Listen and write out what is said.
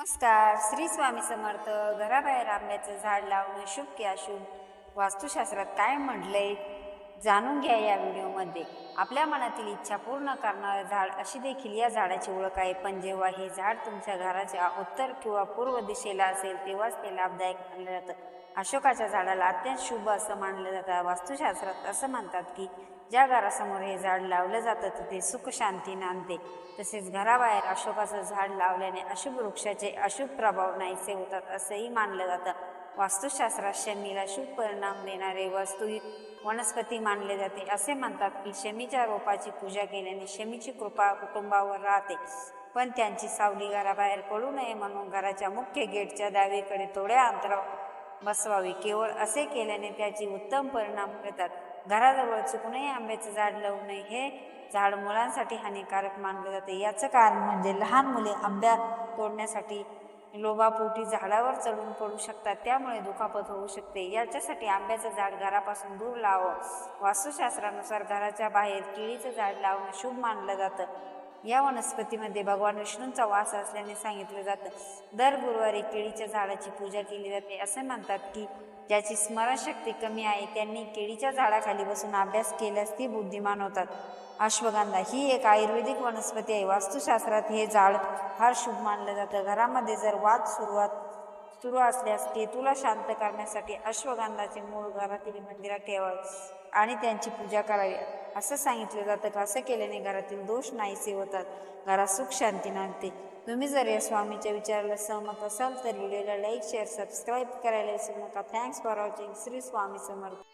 नमस्कार. श्री स्वामी समर्थ घराबाहेर आंब्याचं झाड लावणं शुभ की अशुभ वास्तुशास्त्रात काय म्हटलंय? जाणून घ्या या व्हिडिओमध्ये. आपल्या मनातील इच्छा पूर्ण करणारं झाड अशी देखील या झाडाची ओळख आहे. पण जेव्हा हे झाड तुमच्या घराच्या उत्तर किंवा पूर्व दिशेला असेल तेव्हाच ते लाभदायक मानलं जातं. अशोकाच्या झाडाला अत्यंत शुभ असं मानलं जातं. वास्तुशास्त्रात असं म्हणतात की ज्या घरासमोर हे झाड लावलं जातं तिथे सुख शांती नांदते. तसेच घराबाहेर अशोकाचं झाड लावल्याने अशुभ वृक्षाचे अशुभ प्रभाव नाहीसे होतात असंही मानलं जातं. वास्तुशास्त्रात शमीला शुभ परिणाम देणारे वस्तू वनस्पती मानले जाते. असे म्हणतात की शमीच्या रोपाची पूजा केल्याने शमीची कृपा कुटुंबावर राहते. पण त्यांची सावली घराबाहेर पडू नये म्हणून घराच्या मुख्य गेटच्या डावीकडे थोड्या अंतरावर बसवावी. केवळ असे केल्याने त्याची उत्तम परिणाम मिळतात. घराजवळ चुकूनही आंब्याचं झाड लावू नये हे झाड मुलांसाठी हानिकारक मानले जाते. याचं कारण म्हणजे लहान मुले आंब्या तोडण्यासाठी लोभापोटी झाडावर चढून पडू शकतात. त्यामुळे दुखापत होऊ शकते. याच्यासाठी आंब्याचं झाड घरापासून दूर लावावं. वास्तुशास्त्रानुसार घराच्या बाहेर केळीचं झाड लावणं शुभ मानलं जातं. या वनस्पतीमध्ये भगवान विष्णूंचा वास असल्याने सांगितलं जातं. दर गुरुवारी केळीच्या झाडाची पूजा केली जाते. असे म्हणतात की ज्याची स्मरणशक्ती कमी आहे त्यांनी केळीच्या झाडाखाली बसून अभ्यास केल्यास ती बुद्धिमान होतात. अश्वगंधा ही एक आयुर्वेदिक वनस्पती आहे. वास्तुशास्त्रात हे झाड फार शुभ मानलं जातं. घरामध्ये जर वाद सुरुवात सुरू असल्यास केतूला शांत करण्यासाठी अश्वगंधाचे मूळ घरातील मंदिरात ठेवावे आणि त्यांची पूजा करावी. असं सांगितलं जातं का? असं केल्याने घरातील दोष नाहीसे होतात. घरात सुख शांती नांदते. तुम्ही जर या स्वामीच्या विचाराला सहमत असाल तर व्हिडिओला लाईक शेअर सबस्क्राईब करायला विसरू नका. Thanks for watching Shri Swami Samarth.